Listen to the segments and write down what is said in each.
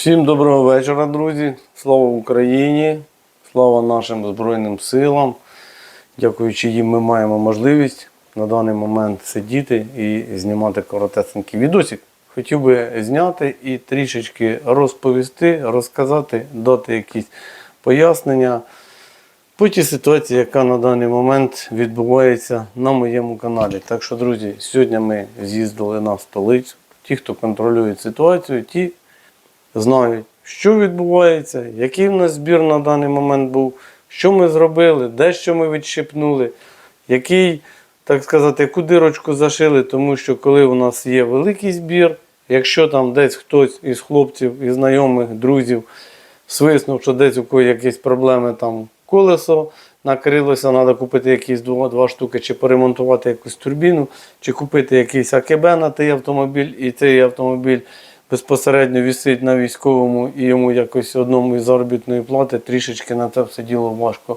Всім доброго вечора, друзі. Слава Україні, слава нашим Збройним силам. Дякуючи їм, ми маємо можливість на даний момент сидіти і знімати коротесенький відосик. Хотів би зняти і трішечки розповісти, розказати, дати якісь пояснення по тій ситуації, яка на даний момент відбувається на моєму каналі. Так що, друзі, сьогодні ми з'їздили на столицю. Ті, хто контролює ситуацію, ті знають, що відбувається, який в нас збір на даний момент був, що ми зробили, де що ми відщипнули, який, так сказати, яку дирочку зашили, тому що коли у нас є великий збір, якщо там десь хтось із хлопців, із знайомих, друзів свиснув, що десь у когось якісь проблеми там колесо накрилося, треба купити якісь два, два штуки, чи поремонтувати якусь турбіну, чи купити якийсь АКБ на той автомобіль, і цей автомобіль безпосередньо висить на військовому і йому якось одному із заробітної плати трішечки на це все діло важко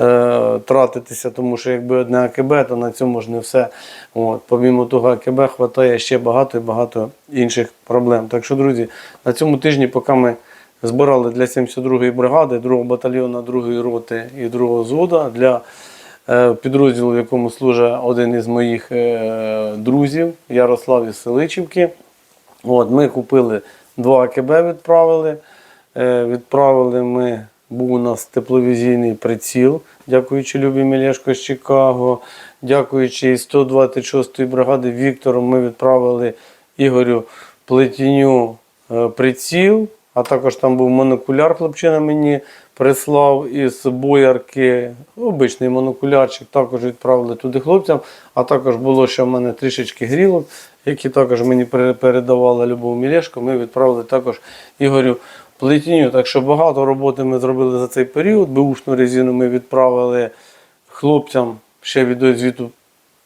е, тратитися, тому що якби одне АКБ, то на цьому ж не все. От. Помімо того АКБ вистачає ще багато і багато інших проблем. Так що, друзі, на цьому тижні, поки ми збирали для 72-ї бригади, 2-го батальйону, 2-ї роти і 2-го звода для е, підрозділу, в якому служить один із моїх е, друзів Ярослав із Селичівки. От, ми купили два АКБ, відправили. Е, відправили ми, був у нас тепловізійний приціл, дякуючи Любі Мілешко з Чикаго, дякуючи 126-ї бригади Віктору, ми відправили Ігорю Плетіню е, приціл, а також там був монокуляр, хлопчина мені прислав із боярки, обичний монокулярчик, також відправили туди хлопцям. А також було ще в мене трішечки грілок, які також мені пере- передавала Любов Мілешко. Ми відправили також Ігорю Плетіню. Так що багато роботи ми зробили за цей період. Беушну резину ми відправили хлопцям ще відеозвіту.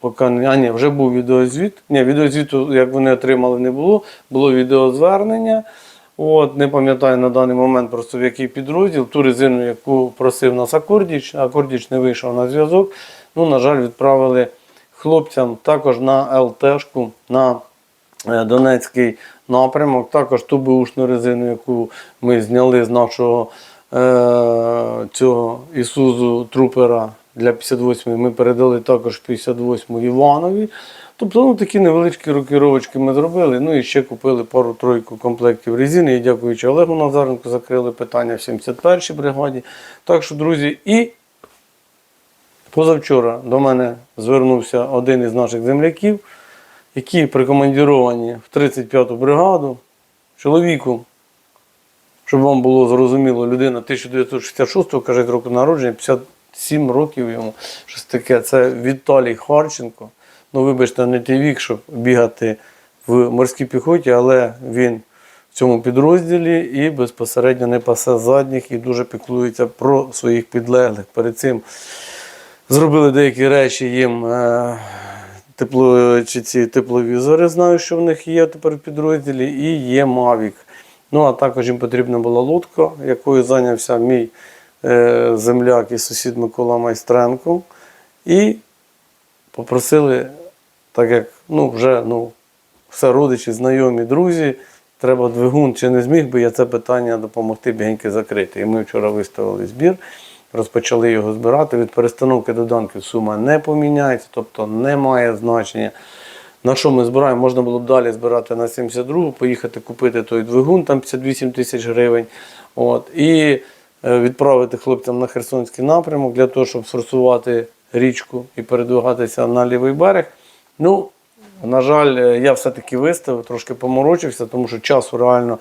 Поки а ні, вже був відеозвіт. Ні, відеозвіту, як вони отримали, не було. Було відеозвернення. От, не пам'ятаю на даний момент просто в який підрозділ. Ту резину, яку просив нас Акордіч, Акордіч не вийшов на зв'язок. Ну, на жаль, відправили хлопцям також на ЛТшку, на е, Донецький напрямок. Також ту бушну резину, яку ми зняли з нашого е, цього Ісузу трупера для 58-ї, ми передали також 58-му Іванові. Тобто ну, такі невеличкі рокіровочки ми зробили. Ну і ще купили пару-тройку комплектів резини. І дякуючи Олегу Назаренку закрили питання в 71-й бригаді. Так що, друзі, і позавчора до мене звернувся один із наших земляків, які прикомандіровані в 35-ту бригаду. Чоловіку, щоб вам було зрозуміло, людина 1966-го, каже, року народження, 57 років йому. Щось таке. Це Віталій Харченко. Ну, вибачте, не той вік, щоб бігати в морській піхоті, але він в цьому підрозділі і безпосередньо не пасе задніх і дуже піклується про своїх підлеглих. Перед цим зробили деякі речі їм. Е- Тепло, чи ці тепловізори, знаю, що в них є тепер в підрозділі, і є Mavic. Ну, а також їм потрібна була лодка, якою зайнявся мій е, земляк і сусід Микола Майстренко. І попросили, так як ну, вже ну, все родичі, знайомі, друзі, треба двигун, чи не зміг би я це питання допомогти бігеньки закрити. І ми вчора виставили збір, розпочали його збирати. Від перестановки доданків сума не поміняється, тобто не має значення. На що ми збираємо? Можна було б далі збирати на 72, поїхати купити той двигун, там 58 тисяч гривень. От, і е, відправити хлопцям на Херсонський напрямок для того, щоб форсувати річку і передвигатися на лівий берег. Ну, на жаль, е, я все-таки виставив, трошки поморочився, тому що часу реально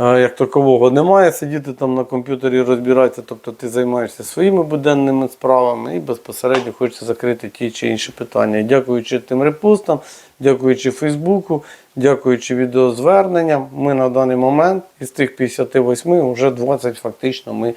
е, як такового немає. Сидіти там на комп'ютері розбиратися, тобто ти займаєшся своїми буденними справами і безпосередньо хочеться закрити ті чи інші питання. Дякуючи тим репостам, дякуючи Фейсбуку, дякуючи відеозверненням, ми на даний момент із тих 58 вже 20 фактично ми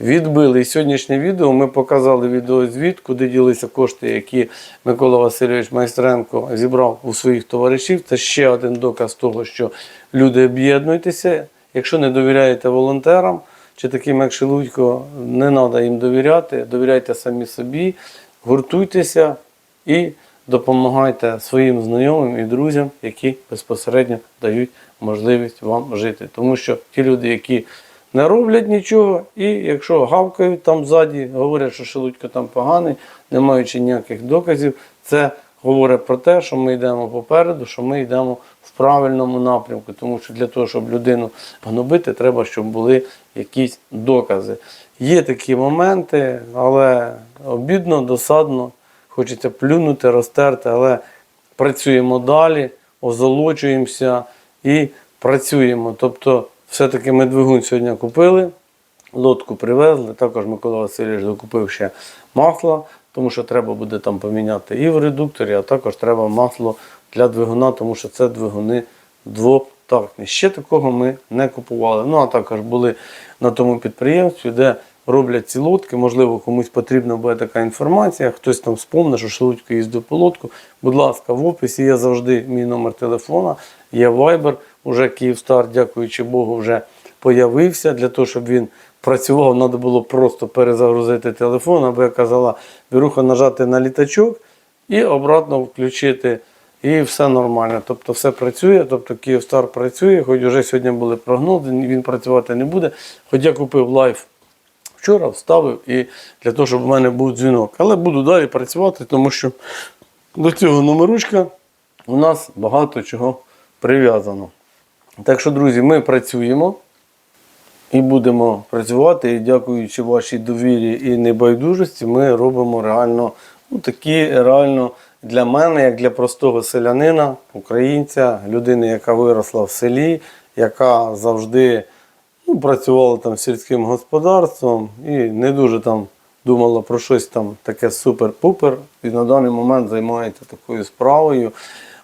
відбили. І сьогоднішнє відео ми показали відеозвіт, куди ділися кошти, які Микола Васильович Майстренко зібрав у своїх товаришів. Це ще один доказ того, що люди об'єднуйтеся. Якщо не довіряєте волонтерам чи таким як Шелудько, не треба їм довіряти, довіряйте самі собі, гуртуйтеся і допомагайте своїм знайомим і друзям, які безпосередньо дають можливість вам жити. Тому що ті люди, які не роблять нічого, і якщо гавкають там ззаді, говорять, що шелудько там поганий, не маючи ніяких доказів, це говорить про те, що ми йдемо попереду, що ми йдемо в правильному напрямку. Тому що для того, щоб людину гнобити, треба, щоб були якісь докази. Є такі моменти, але обідно, досадно, хочеться плюнути, розтерти, але працюємо далі, озолочуємося і працюємо. Тобто, все-таки ми двигун сьогодні купили, лодку привезли. Також Микола Васильович закупив ще масло, тому що треба буде там поміняти і в редукторі, а також треба масло для двигуна, тому що це двигуни двотактні. Ще такого ми не купували. Ну а також були на тому підприємстві, де роблять ці лодки. Можливо, комусь потрібна буде така інформація. Хтось там спомне, що Шелудько їздив по лодку. Будь ласка, в описі є завжди мій номер телефона, є Viber. Уже Київстар, дякуючи Богу, вже появився для того, щоб він працював. Треба було просто перезагрузити телефон, або я казала, Біруха нажати на літачок і обратно включити. І все нормально. Тобто все працює, тобто Київстар працює, хоч вже сьогодні були прогнози, він працювати не буде. Хоч я купив лайф вчора, вставив і для того, щоб в мене був дзвінок. Але буду далі працювати, тому що до цього номерочка у нас багато чого прив'язано. Так що, друзі, ми працюємо і будемо працювати. І дякуючи вашій довірі і небайдужості, ми робимо реально ну, такі реально для мене, як для простого селянина, українця, людини, яка виросла в селі, яка завжди ну, працювала там сільським господарством і не дуже там думала про щось там таке супер-пупер. І на даний момент займається такою справою.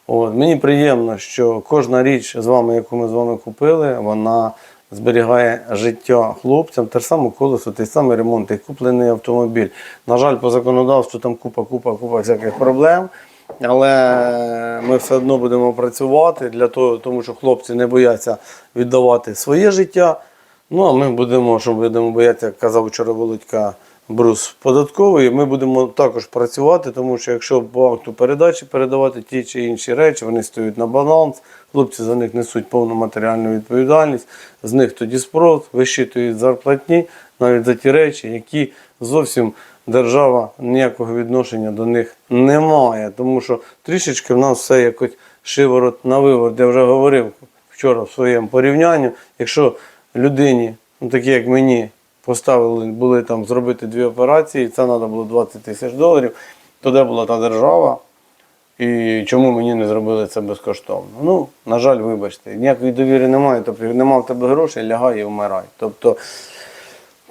От, мені приємно, що кожна річ з вами, яку ми з вами купили, вона зберігає життя хлопцям. Те ж саме колесо, той самий ремонт, той куплений автомобіль. На жаль, по законодавству там купа, купа, купа всяких проблем. Але ми все одно будемо працювати для того, тому що хлопці не бояться віддавати своє життя. Ну а ми будемо, що будемо боятися, як казав вчора Володька Брус податковий. Ми будемо також працювати, тому що якщо по акту передачі передавати ті чи інші речі, вони стоять на баланс, хлопці за них несуть повну матеріальну відповідальність, з них тоді спрос, вищитують зарплатні навіть за ті речі, які зовсім держава ніякого відношення до них не має. Тому що трішечки в нас все якось шиворот на виворот. Я вже говорив вчора в своєму порівнянні, якщо людині, ну такі як мені, поставили, були там зробити дві операції, це треба було 20 тисяч доларів, то де була та держава, і чому мені не зробили це безкоштовно? Ну, на жаль, вибачте, ніякої довіри немає, тобто нема в тебе грошей, лягай і вмирай. Тобто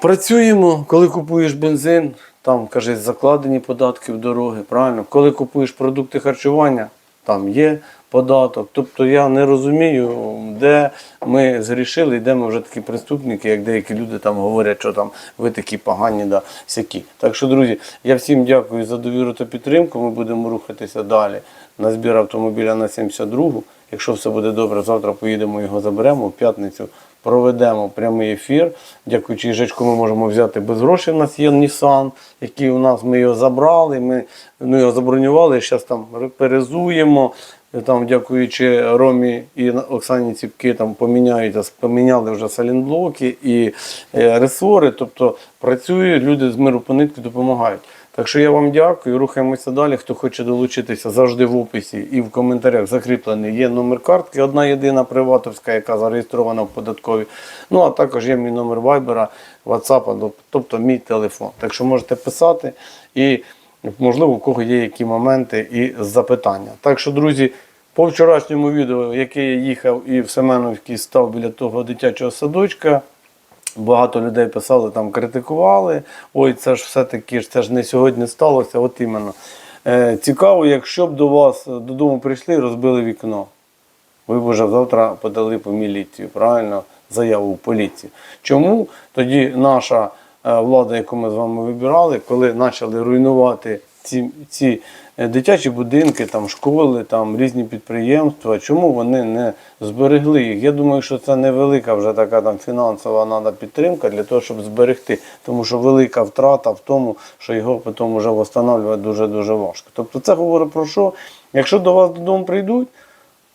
працюємо, коли купуєш бензин, там кажуть, закладені податки в дороги, правильно? Коли купуєш продукти харчування, там є податок. Тобто я не розумію, де ми зрішили, і де ми вже такі преступники, як деякі люди там говорять, що там ви такі погані, да, сякі. Так що, друзі, я всім дякую за довіру та підтримку. Ми будемо рухатися далі на збір автомобіля на 72-гу. Якщо все буде добре, завтра поїдемо його заберемо в п'ятницю. Проведемо прямий ефір. Дякуючи їжачку, ми можемо взяти без грошей. У нас є Nissan, який у нас ми його забрали. Ми ну, його забронювали. Зараз там перезуємо. Там, дякуючи Ромі і Оксані Ціпки, там поміняють, поміняли вже салінблоки і е, ресори. Тобто працюють, люди з миру по нитки допомагають. Так що я вам дякую, рухаємося далі. Хто хоче долучитися, завжди в описі і в коментарях закріплений є номер картки, одна єдина приватовська, яка зареєстрована в податковій. Ну а також є мій номер вайбера, ватсапа, тобто мій телефон. Так що можете писати і можливо у кого є які моменти і запитання. Так що, друзі, по вчорашньому відео, яке я їхав і в Семеновській став біля того дитячого садочка. Багато людей писали, там критикували. Ой, це ж все-таки це ж не сьогодні сталося. От іменно. Е, цікаво, якщо б до вас додому прийшли і розбили вікно. Ви б вже завтра подали по міліцію, правильно, заяву в поліцію. Чому тоді наша е, влада, яку ми з вами вибирали, коли почали руйнувати ці, ці е, дитячі будинки, там, школи, там, різні підприємства, чому вони не зберегли їх? Я думаю, що це невелика вже така там фінансова надо підтримка для того, щоб зберегти. Тому що велика втрата в тому, що його потім вже встановлювати дуже-дуже важко. Тобто це говорить про що? Якщо до вас додому прийдуть,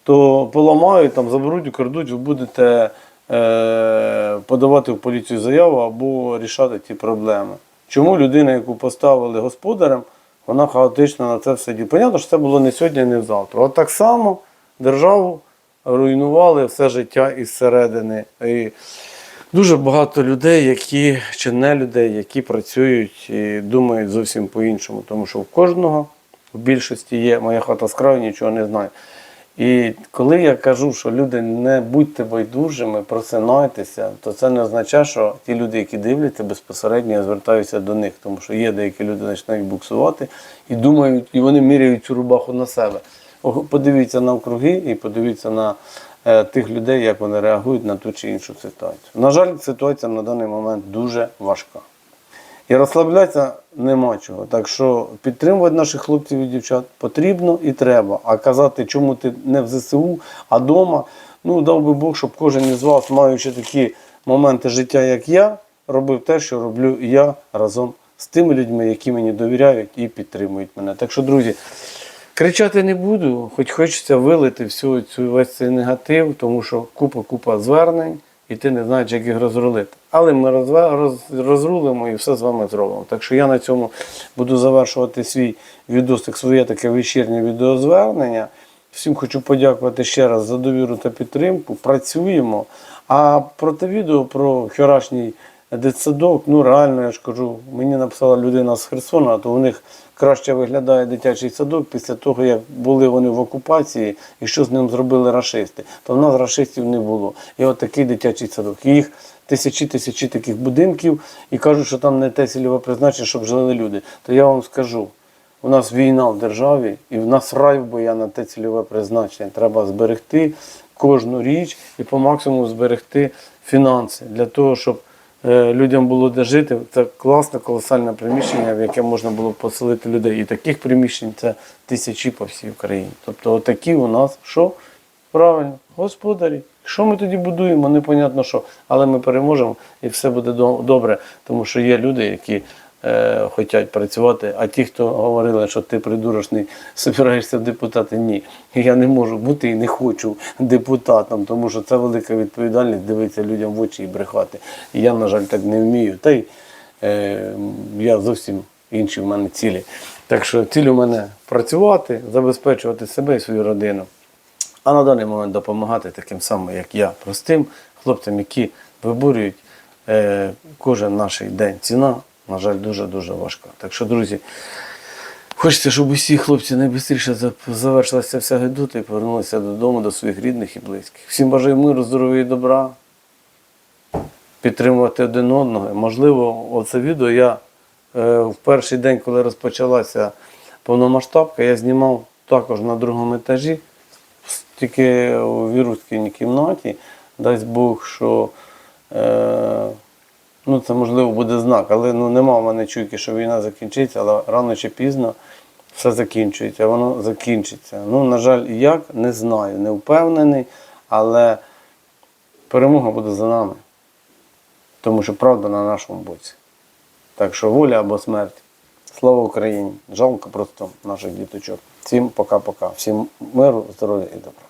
то поламають, там, заберуть, украдуть, ви будете е, подавати в поліцію заяву або рішати ті проблеми. Чому людина, яку поставили господарем, вона хаотично на це все діє? Понятно, що це було не сьогодні, не завтра. От так само державу руйнували все життя із середини. І дуже багато людей, які чи не людей, які працюють і думають зовсім по-іншому. Тому що в кожного в більшості є моя хата з краю, нічого не знаю. І коли я кажу, що люди не будьте байдужими, просинайтеся, то це не означає, що ті люди, які дивляться безпосередньо, я звертаюся до них, тому що є деякі люди, починають буксувати і думають, і вони міряють цю рубаху на себе. Подивіться на округи і подивіться на е, тих людей, як вони реагують на ту чи іншу ситуацію. На жаль, ситуація на даний момент дуже важка. І розслаблятися нема чого. Так що підтримувати наших хлопців і дівчат потрібно і треба. А казати, чому ти не в ЗСУ, а вдома, ну дав би Бог, щоб кожен із вас, маючи такі моменти життя, як я, робив те, що роблю я разом з тими людьми, які мені довіряють і підтримують мене. Так що, друзі, кричати не буду, хоч хочеться вилити всю цю весь цей негатив, тому що купа-купа звернень і ти не знаєш, як їх розрулити. Але ми розрулимо і все з вами зробимо. Так що я на цьому буду завершувати свій відосик, своє таке вечірнє відеозвернення. Всім хочу подякувати ще раз за довіру та підтримку. Працюємо. А проти відео про вчорашній дитсадок, ну реально я ж кажу, мені написала людина з Херсона, то у них краще виглядає дитячий садок після того, як були вони в окупації і що з ним зробили рашисти. То в нас рашистів не було. І от такий дитячий садок. І Їх тисячі тисячі таких будинків і кажуть, що там не те цільове призначення, щоб жили люди. То я вам скажу. У нас війна в державі, і в нас рай боя на те цільове призначення. Треба зберегти кожну річ і по максимуму зберегти фінанси для того, щоб людям було де жити. Це класне, колосальне приміщення, в яке можна було поселити людей. І таких приміщень це тисячі по всій Україні. Тобто, отакі у нас що? Правильно, господарі. Що ми тоді будуємо, непонятно що. Але ми переможемо і все буде до- добре, тому що є люди, які е, хочуть працювати. А ті, хто говорили, що ти придурочний, собираєшся в депутати, ні. Я не можу бути і не хочу депутатом, тому що це велика відповідальність дивитися людям в очі і брехати. Я, на жаль, так не вмію. Та й е, я зовсім інші в мене цілі. Так що ціль у мене працювати, забезпечувати себе і свою родину. А на даний момент допомагати таким самим, як я, простим хлопцям, які виборюють е, кожен наш день. Ціна, на жаль, дуже-дуже важка. Так що, друзі, хочеться, щоб усі хлопці найшвидше завершилася вся гидота і повернулися додому до своїх рідних і близьких. Всім бажаю миру, здоров'я і добра, підтримувати один одного. Можливо, оце відео я е, в перший день, коли розпочалася повномасштабка, я знімав також на другому етажі тільки у вірусській кімнаті, дасть Бог, що е, ну, це можливо буде знак, але ну, нема в мене чуйки, що війна закінчиться, але рано чи пізно все закінчується, воно закінчиться. Ну, на жаль, як, не знаю, не впевнений, але перемога буде за нами. Тому що правда на нашому боці. Так що воля або смерть. Слава Україні! Жалко просто наших діточок. Всім пока-пока. Всім миру, здоров'я і добра.